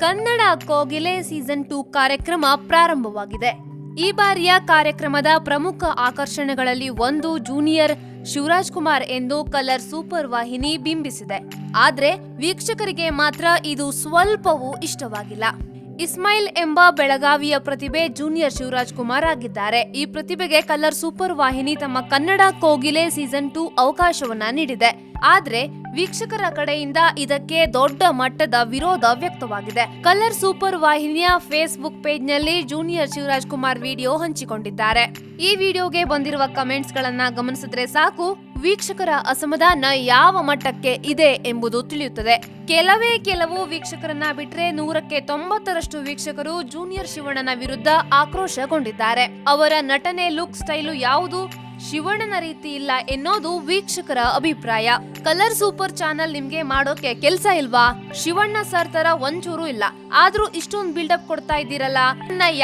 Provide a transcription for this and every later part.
ಕನ್ನಡ ಕೋಗಿಲೆ season two ಕಾರ್ಯಕ್ರಮ ಪ್ರಾರಂಭವಾಗಿದೆ. ಈ ಬಾರಿಯ ಕಾರ್ಯಕ್ರಮದ ಪ್ರಮುಖ ಆಕರ್ಷಣೆಗಳಲ್ಲಿ ಒಂದು ಜೂನಿಯರ್ ಶಿವರಾಜ್ ಕುಮಾರ್ ಎಂದು ಕಲರ್ ಸೂಪರ್ ವಾಹಿನಿ ಬಿಂಬಿಸಿದೆ. ಆದರೆ ವೀಕ್ಷಕರಿಗೆ ಮಾತ್ರ ಇದು ಸ್ವಲ್ಪವೂ ಇಷ್ಟವಾಗಿಲ್ಲ. ಇಸ್ಮಾಯಿಲ್ ಎಂಬ ಬೆಳಗಾವಿಯ ಪ್ರತಿಭೆ ಜೂನಿಯರ್ ಶಿವರಾಜ್ ಕುಮಾರ್ ಆಗಿದ್ದಾರೆ. ಈ ಪ್ರತಿಭೆಗೆ ಕಲರ್ ಸೂಪರ್ ವಾಹಿನಿ ತಮ್ಮ ಕನ್ನಡ ಕೋಗಿಲೆ ಸೀಸನ್ ಟೂ ಅವಕಾಶವನ್ನ ನೀಡಿದೆ. ಆದ್ರೆ ವೀಕ್ಷಕರ ಕಡೆಯಿಂದ ಇದಕ್ಕೆ ದೊಡ್ಡ ಮಟ್ಟದ ವಿರೋಧ ವ್ಯಕ್ತವಾಗಿದೆ. ಕಲರ್ ಸೂಪರ್ ವಾಹಿನಿಯ ಫೇಸ್ಬುಕ್ ಪೇಜ್ನಲ್ಲಿ ಜೂನಿಯರ್ ಶಿವರಾಜ್ ಕುಮಾರ್ ವಿಡಿಯೋ ಹಂಚಿಕೊಂಡಿದ್ದಾರೆ. ಈ ವಿಡಿಯೋಗೆ ಬಂದಿರುವ ಕಮೆಂಟ್ಸ್ ಗಳನ್ನ ಗಮನಿಸಿದ್ರೆ ಸಾಕು. ವೀಕ್ಷಕರ ಅಸಮಾಧಾನ ಯಾವ ಮಟ್ಟಕ್ಕೆ ಇದೆ ಎಂಬುದು ತಿಳಿಯುತ್ತದೆ. ಕೆಲವೇ ಕೆಲವು ವೀಕ್ಷಕರನ್ನ ಬಿಟ್ಟರೆ ನೂರಕ್ಕೆ ತೊಂಬತ್ತರಷ್ಟು ವೀಕ್ಷಕರು ಜೂನಿಯರ್ ಶಿವಣ್ಣನ ವಿರುದ್ಧ ಆಕ್ರೋಶಗೊಂಡಿದ್ದಾರೆ. ಅವರ ನಟನೆ ಲುಕ್ ಸ್ಟೈಲು ಯಾವುದು, ಶಿವಣ್ಣನ ರೀತಿ ಇಲ್ಲ ಎನ್ನೋದು ವೀಕ್ಷಕರ ಅಭಿಪ್ರಾಯ. ಕಲರ್ ಸೂಪರ್ ಚಾನಲ್ ನಿಮ್ಗೆ ಮಾಡೋಕೆ ಕೆಲ್ಸ ಇಲ್ವಾ? ಶಿವಣ್ಣ ಸರ್ ತರ ಒಂಚೂರು ಇಲ್ಲ. ಆದ್ರೂ ಇಷ್ಟೊಂದು ಬಿಲ್ಡಪ್ ಕೊಡ್ತಾ ಇದ್ದೀರಲ್ಲ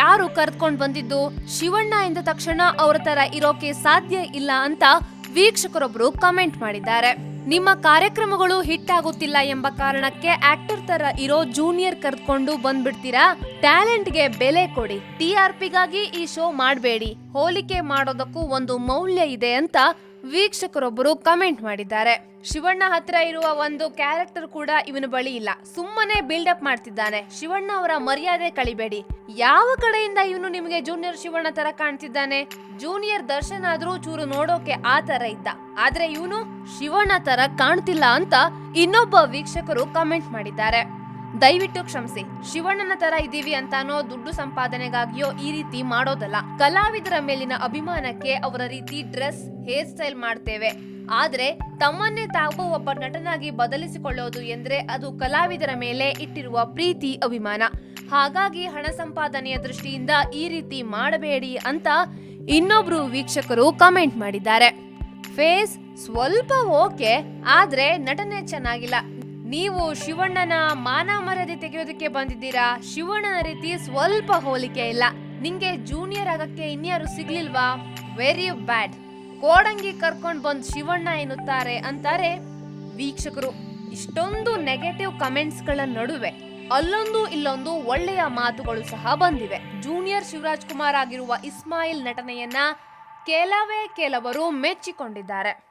ಯಾರು ಕರ್ಕೊಂಡ್ ಬಂದಿದ್ದು? ಶಿವಣ್ಣ ಎಂದ ತಕ್ಷಣ ಅವರ ತರ ಇರೋಕೆ ಸಾಧ್ಯ ಇಲ್ಲ ಅಂತ ವೀಕ್ಷಕರೊಬ್ರು ಕಮೆಂಟ್ ಮಾಡಿದ್ದಾರೆ. ನಿಮ್ಮ ಕಾರ್ಯಕ್ರಮಗಳು ಹಿಟ್ ಆಗುತ್ತಿಲ್ಲ ಎಂಬ ಕಾರಣಕ್ಕೆ ಆಕ್ಟರ್ ತರ ಇರೋ ಜೂನಿಯರ್ ಕರ್ಕೊಂಡು ಬಂದ್ಬಿಡ್ತೀರಾ? ಟ್ಯಾಲೆಂಟ್ಗೆ ಬೆಲೆ ಕೊಡಿ. ಟಿ ಆರ್ ಪಿಗಾಗಿ ಈ ಶೋ ಮಾಡಬೇಡಿ. ಹೋಲಿಕೆ ಮಾಡೋದಕ್ಕೂ ಒಂದು ಮೌಲ್ಯ ಇದೆ ಅಂತ ವೀಕ್ಷಕರೊಬ್ಬರು ಕಮೆಂಟ್ ಮಾಡಿದ್ದಾರೆ. ಶಿವಣ್ಣ ಹತ್ರ ಇರುವ ಒಂದು ಕ್ಯಾರೆಕ್ಟರ್ ಕೂಡ ಇವನ ಬಳಿ ಇಲ್ಲ. ಸುಮ್ಮನೆ ಬಿಲ್ಡಪ್ ಮಾಡ್ತಿದ್ದಾನೆ. ಶಿವಣ್ಣ ಅವರ ಮರ್ಯಾದೆ ಕಳಿಬೇಡಿ. ಯಾವ ಕಡೆಯಿಂದ ಇವನು ನಿಮಗೆ ಜೂನಿಯರ್ ಶಿವಣ್ಣ ತರ ಕಾಣ್ತಿದ್ದಾನೆ? ಜೂನಿಯರ್ ದರ್ಶನ್ ಆದ್ರೂ ಚೂರು ನೋಡೋಕೆ ಆ ತರ ಇದ್ದ. ಆದ್ರೆ ಇವನು ಶಿವಣ್ಣ ತರ ಕಾಣ್ತಿಲ್ಲ ಅಂತ ಇನ್ನೊಬ್ಬ ವೀಕ್ಷಕರು ಕಮೆಂಟ್ ಮಾಡಿದ್ದಾರೆ. ದಯವಿಟ್ಟು ಕ್ಷಮಿಸಿ, ಶಿವಣ್ಣನ ತರ ಇದೀವಿ ಅಂತಾನೋ ದುಡ್ಡು ಸಂಪಾದನೆಗಾಗಿಯೋ ಈ ರೀತಿ ಮಾಡೋದಲ್ಲ. ಕಲಾವಿದರ ಮೇಲಿನ ಅಭಿಮಾನಕ್ಕೆ ಅವರ ರೀತಿ ಡ್ರೆಸ್, ಹೇರ್ ಸ್ಟೈಲ್ ಮಾಡ್ತೇವೆ. ಆದ್ರೆ ತಮ್ಮನ್ನೇ ತಾವು ಒಬ್ಬ ನಟನಾಗಿ ಬದಲಿಸಿಕೊಳ್ಳೋದು ಎಂದ್ರೆ ಅದು ಕಲಾವಿದರ ಮೇಲೆ ಇಟ್ಟಿರುವ ಪ್ರೀತಿ, ಅಭಿಮಾನ. ಹಾಗಾಗಿ ಹಣ ಸಂಪಾದನೆಯ ದೃಷ್ಟಿಯಿಂದ ಈ ರೀತಿ ಮಾಡಬೇಡಿ ಅಂತ ಇನ್ನೊಬ್ರು ವೀಕ್ಷಕರು ಕಮೆಂಟ್ ಮಾಡಿದ್ದಾರೆ. ಫೇಸ್ ಸ್ವಲ್ಪ ಓಕೆ, ಆದ್ರೆ ನಟನೆ ಚೆನ್ನಾಗಿಲ್ಲ. ನೀವು ಶಿವಣ್ಣನ ಮಾನ ಮರ್ಯಾದೆ ತೆಗೆಯೋದಕ್ಕೆ ಬಂದಿದ್ದೀರಾ? ಶಿವಣ್ಣನ ರೀತಿ ಸ್ವಲ್ಪ ಹೋಲಿಕೆ ಇಲ್ಲ. ನಿಂಗೆ ಜೂನಿಯರ್ ಆಗಕ್ಕೆ ಇನ್ಯಾರು ಸಿಗ್ಲಿಲ್ವಾ? ವೆರಿ ಬ್ಯಾಡ್ ಕೋಡಂಗಿ ಕರ್ಕೊಂಡು ಬಂದ್ ಶಿವಣ್ಣ ಎನ್ನುತ್ತಾರೆ ಅಂತಾರೆ ವೀಕ್ಷಕರು. ಇಷ್ಟೊಂದು ನೆಗೆಟಿವ್ ಕಮೆಂಟ್ಸ್ಗಳ ನಡುವೆ. ಅಲ್ಲೊಂದು ಇಲ್ಲೊಂದು ಒಳ್ಳೆಯ ಮಾತುಗಳು ಸಹ ಬಂದಿವೆ. ಜೂನಿಯರ್ ಶಿವರಾಜ್ ಕುಮಾರ್ ಆಗಿರುವ ಇಸ್ಮಾಯಿಲ್ ನಟನೆಯನ್ನ ಕೆಲವೇ ಕೆಲವರು ಮೆಚ್ಚಿಕೊಂಡಿದ್ದಾರೆ.